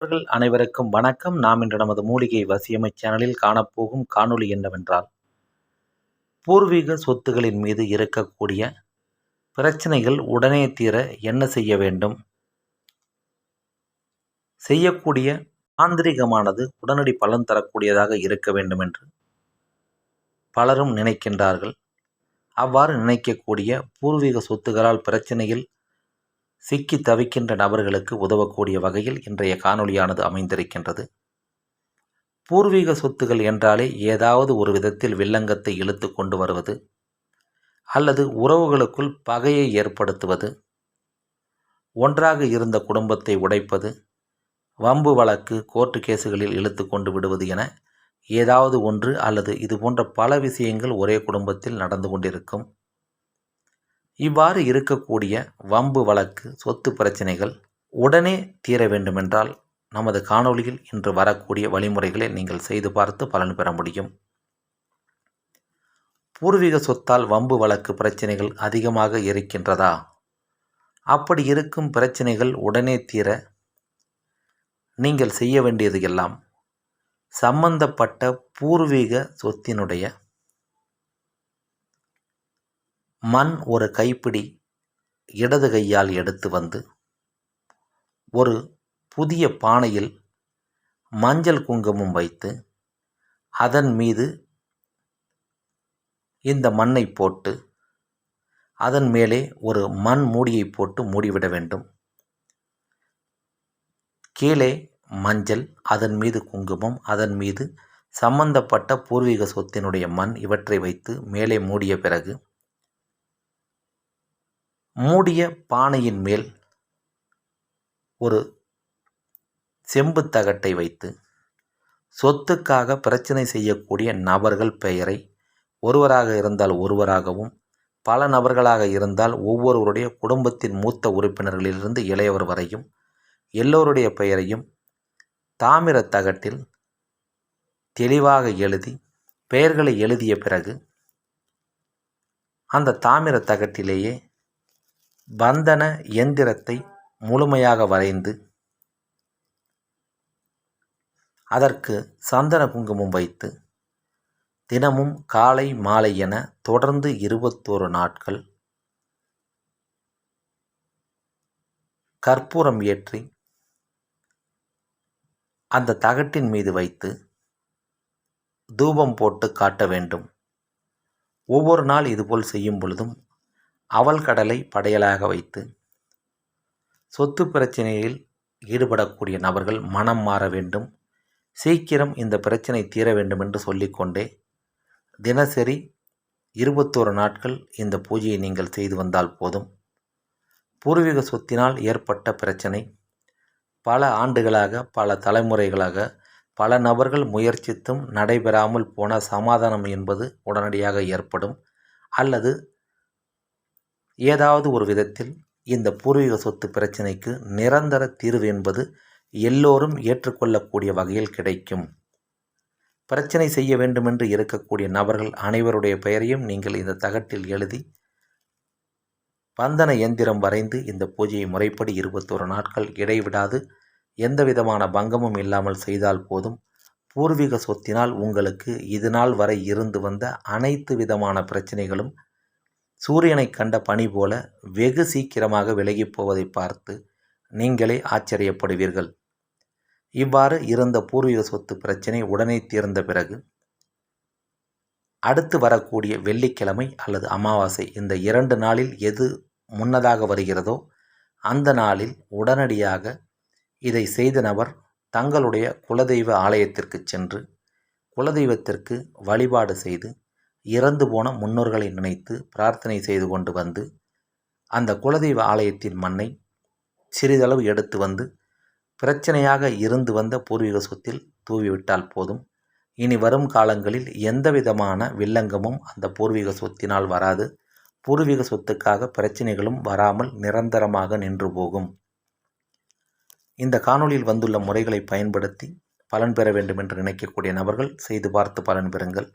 நண்பர்கள் அனைவருக்கும் வணக்கம். நாம் இன்று நமது மூலிகை வசியமை சேனலில் காணப்போகும் காணொளி என்னவென்றால் பூர்வீக சொத்துகளின் மீது இருக்கக்கூடிய பிரச்சனைகள் உடனே தீர என்ன செய்ய வேண்டும்? செய்யக்கூடிய ஆந்திரிகமானது உடனடி பலன் தரக்கூடியதாக இருக்க வேண்டும் என்று பலரும் நினைக்கின்றார்கள். அவ்வாறு நினைக்கக்கூடிய பூர்வீக சொத்துகளால் பிரச்சனையில் சிக்கி தவிக்கின்ற நபர்களுக்கு உதவக்கூடிய வகையில் இன்றைய காணொளியானது அமைந்திருக்கின்றது. பூர்வீக சொத்துகள் என்றாலே ஏதாவது ஒரு விதத்தில் வில்லங்கத்தை இழுத்து கொண்டு வருவது அல்லது உறவுகளுக்குள் பகையை ஏற்படுத்துவது ஒன்றாக இருந்த குடும்பத்தை உடைப்பது வம்பு வழக்கு கோர்ட்டு கேசுகளில் இழுத்து கொண்டு விடுவது என ஏதாவது ஒன்று அல்லது இது போன்ற பல விஷயங்கள் ஒரே குடும்பத்தில் நடந்து கொண்டிருக்கும். இவ்வாறு இருக்கக்கூடிய வம்பு வழக்கு சொத்து பிரச்சனைகள் உடனே தீர வேண்டுமென்றால் நமது காணொளியில் இன்று வரக்கூடிய வழிமுறைகளை நீங்கள் செய்து பார்த்து பலன் பெற முடியும். பூர்வீக சொத்தால் வம்பு வழக்கு பிரச்சனைகள் அதிகமாக இருக்கின்றதா? அப்படி இருக்கும் பிரச்சனைகள் உடனே தீர நீங்கள் செய்ய வேண்டியது எல்லாம் சம்பந்தப்பட்ட பூர்வீக சொத்தினுடைய மண் ஒரு கைப்பிடி இடது கையால் எடுத்து வந்து ஒரு புதிய பானையில் மஞ்சள் குங்குமம் வைத்து அதன் மீது இந்த மண்ணை போட்டு அதன் மேலே ஒரு மண் மூடியை போட்டு மூடிவிட வேண்டும். கீழே மஞ்சள் அதன் மீது குங்குமம் அதன் மீது சம்பந்தப்பட்ட பூர்வீக சொத்தினுடைய மண் இவற்றை வைத்து மேலே மூடிய பிறகு மூடிய பானையின் மேல் ஒரு செம்பு தகட்டை வைத்து சொத்துக்காக பிரச்சனை செய்யக்கூடிய நபர்கள் பெயரை ஒருவராக இருந்தால் ஒருவராகவும் பல நபர்களாக இருந்தால் ஒவ்வொருவருடைய குடும்பத்தின் மூத்த உறுப்பினர்களிலிருந்து இளையவர் வரையும் எல்லோருடைய பெயரையும் தாமிர தகட்டில் தெளிவாக எழுதி பெயர்களை எழுதிய பிறகு அந்த தாமிர தகட்டிலேயே பந்தன இயந்திரத்தை முழுமையாக வரைந்து அதற்கு சந்தன குங்குமம் வைத்து தினமும் காலை மாலை என தொடர்ந்து இருபத்தோரு நாட்கள் கற்பூரம் ஏற்றி அந்த தகட்டின் மீது வைத்து தூபம் போட்டு காட்ட வேண்டும். ஒவ்வொரு நாள் இதுபோல் செய்யும் பொழுதும் அவல் கடலை படையலாக வைத்து சொத்து பிரச்சனையில் ஈடுபடக்கூடிய நபர்கள் மனம் மாற வேண்டும். சீக்கிரம் இந்த பிரச்சனை தீர வேண்டும் என்று சொல்லிக்கொண்டே தினசரி இருபத்தோரு நாட்கள் இந்த பூஜையை நீங்கள் செய்து வந்தால் போதும். பூர்வீக சொத்தினால் ஏற்பட்ட பிரச்சனை பல ஆண்டுகளாக பல தலைமுறைகளாக பல நபர்கள் முயற்சித்தும் நடைபெறாமல் போன சமாதானம் என்பது உடனடியாக ஏற்படும். அல்லது ஏதாவது ஒரு விதத்தில் இந்த பூர்வீக சொத்து பிரச்சினைக்கு நிரந்தர தீர்வு என்பது எல்லோரும் ஏற்றுக்கொள்ளக்கூடிய வகையில் கிடைக்கும். பிரச்சனை செய்ய வேண்டுமென்று இருக்கக்கூடிய நபர்கள் அனைவருடைய பெயரையும் நீங்கள் இந்த தகட்டில் எழுதி பந்தன எந்திரம் வரைந்து இந்த பூஜையை முறைப்படி இருபத்தோரு நாட்கள் இடைவிடாது எந்த விதமான பங்கமும் இல்லாமல் செய்தால் போதும். பூர்வீக சொத்தினால் உங்களுக்கு இதுநாள் வரை இருந்து வந்த அனைத்து விதமான பிரச்சனைகளும் சூரியனை கண்ட பனி போல வெகு சீக்கிரமாக விலகிப் போவதை பார்த்து நீங்களே ஆச்சரியப்படுவீர்கள். இவ்வாறு இருந்த பூர்வீக சொத்து பிரச்சனை உடனே தீர்ந்த பிறகு அடுத்து வரக்கூடிய வெள்ளிக்கிழமை அல்லது அமாவாசை இந்த இரண்டு நாளில் எது முன்னதாக வருகிறதோ அந்த நாளில் உடனடியாக இதை செய்த நபர் தங்களுடைய குலதெய்வ ஆலயத்திற்கு சென்று குலதெய்வத்திற்கு வழிபாடு செய்து இறந்து போன முன்னோர்களை நினைத்து பிரார்த்தனை செய்து கொண்டு வந்து அந்த குலதெய்வ ஆலயத்தின் மண்ணை சிறிதளவு எடுத்து வந்து பிரச்சனையாக இருந்து வந்த பூர்வீக சொத்தில் தூவிவிட்டால் போதும். இனி வரும் காலங்களில் எந்த விதமான வில்லங்கமும் அந்த பூர்வீக சொத்தினால் வராது. பூர்வீக சொத்துக்காக பிரச்சனைகளும் வராமல் நிரந்தரமாக நின்று போகும். இந்த காணொளியில் வந்துள்ள முறைகளை பயன்படுத்தி பலன் பெற வேண்டும் என்று நினைக்கக்கூடிய நபர்கள் செய்து பார்த்து பலன் பெறுங்கள்.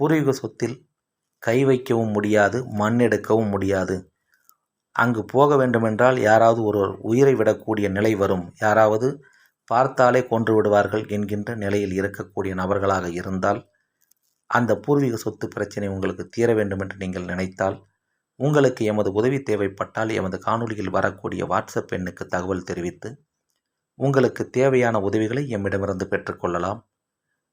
பூர்வீக சொத்தில் கை வைக்கவும் முடியாது மண் எடுக்கவும் முடியாது. அங்கு போக வேண்டுமென்றால் யாராவது ஒருவர் உயிரை விடக்கூடிய நிலை வரும். யாராவது பார்த்தாலே கொன்று விடுவார்கள் என்கின்ற நிலையில் இருக்கக்கூடிய நபர்களாக இருந்தால் அந்த பூர்வீக சொத்து பிரச்சனை உங்களுக்கு தீர வேண்டும் என்று நீங்கள் நினைத்தால் உங்களுக்கு எமது உதவி தேவைப்பட்டால் எமது காணொளியில் வரக்கூடிய வாட்ஸ்அப் எண்ணுக்கு தகவல் தெரிவித்து உங்களுக்கு தேவையான உதவிகளை எம்மிடமிருந்து பெற்றுக்கொள்ளலாம்